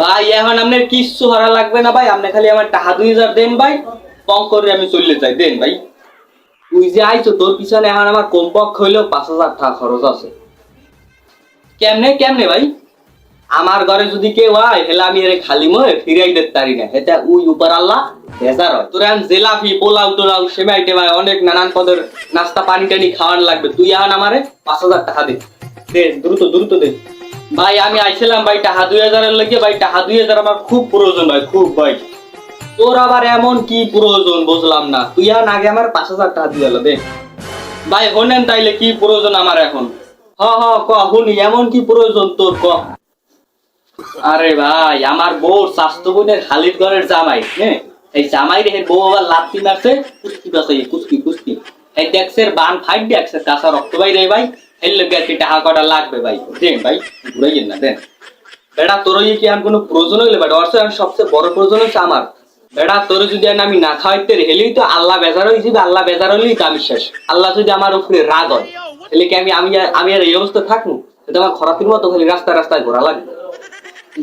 ভাই, এখন আপনার কিচ্ছু হারা লাগবে না ভাই, আপনি খালি আমার টাকা দুই হাজার দেন ভাই, কম করে আমি চলে যাই, দেন ভাই। তুই যে আইছো, তোর পিছনে এখন আমার কমপক্ষ হইলেও পাঁচ হাজার টাকা খরচ আছে। কেমনে কেমনে ভাই? আমার ঘরে যদি কেউ আয়, তাহলে আমি এর খালি ময়ে ফিরাই দিতে পারি না। এটা উই উপর আল্লাহ বেজার হয়। তোর এখন জেলাফি, পোলাও টোলাও সেমাই টেমাই অনেক নানান পদের নাস্তা, পানি টানি খাওয়ান লাগবে। তুই এখন আমারে পাঁচ হাজার টাকা দে, দ্রুত দ্রুত দে। ভাই, আমি আইছিলাম ভাই টাকা দুই হাজারের লেগে ভাই, টাকা দুই হাজার আমার খুব প্রয়োজন ভাই, খুব ভাই। তোর আবার এমন কি প্রয়োজন বুঝলাম না। তুই এখন আগে আমার পাঁচ হাজার টাকা দিয়ে দে। ভাই, হনেন তাইলে কি প্রয়োজন আমার এখন? হ হ, ক, শুনি, এমন কি প্রয়োজন তোর, ক? আরে ভাই, আমার বউ স্বাস্থ্য বোনের খালিদ ঘরের জামাই হ্যাঁ এই জামাই রে বউ আবার লাত্তি মারছে, কুস্তি পাশে কুস্তি কুস্তি। এই ডেক্সের বান ফাইট ডেক্সের কাঁচা রক্ত ভাই রে ভাই। এর কি টাকা কটা লাগবে ভাই? দেন ভাই, ঘুরাইয়েন না, দেন। বেটা তোর কি আর কোনো প্রয়োজন হইলে অর্থ সবচেয়ে বড় প্রয়োজন হচ্ছে আমার। বেটা তোর যদি আমি না খাওয়াইতে হেলেই তো আল্লাহ বেজার আল্লাহ বেজার হলেই তো আমি শেষ। আল্লাহ যদি আমার উপরে রাগ হয়, তাহলে কি আমি আমি আমি আর এই অবস্থা থাকব? আমার মতো খালি রাস্তায় রাস্তায় ঘোরা লাগবে।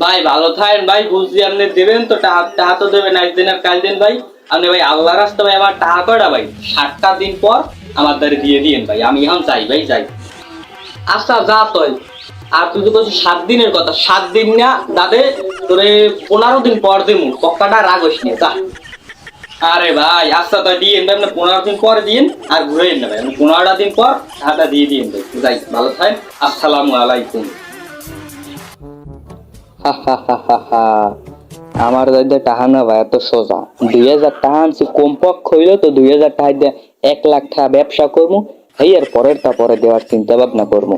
ভাই, ভালো থাকেন ভাই বুঝছি আপনি দেবেন তো টাকা টাকা তো দেবেন একদিন আর কাল দিন ভাই। আপনি ভাই আল্লাহ রাস্তা ভাই, আমার টাকা কয়টা ভাই? সাতটা দিন পর আমার দিয়ে দিয়েন ভাই, আমি এখন চাই ভাই, যাই। আচ্ছা যা তুই। আর তুই তো সাত দিনের কথা। সাত দিন না, দাদে, তোরে পনেরো দিন পর দেবো পক্কাটা রাগ হইস নিয়ে যা। আরে ভাই আচ্ছা তাই দিয়েন ভাই আপনি পনেরো দিন পরে দিন আর ঘুরে না ভাই পনেরোটা দিন পর টাকাটা দিয়ে দিন। ভাই যাই, ভালো থাকেন আসসালামু আলাইকুম। আমার দাদা টাকা না ভাই, এত সোজা। দুই হাজার টাকা আনছি কম পক্ষ হইল তো দুই হাজার টাকা দিয়ে এক লাখ টাকা ব্যবসা করব। এই আর পরের তা পরে দেওয়ার চিন্তা ভাবনা করব।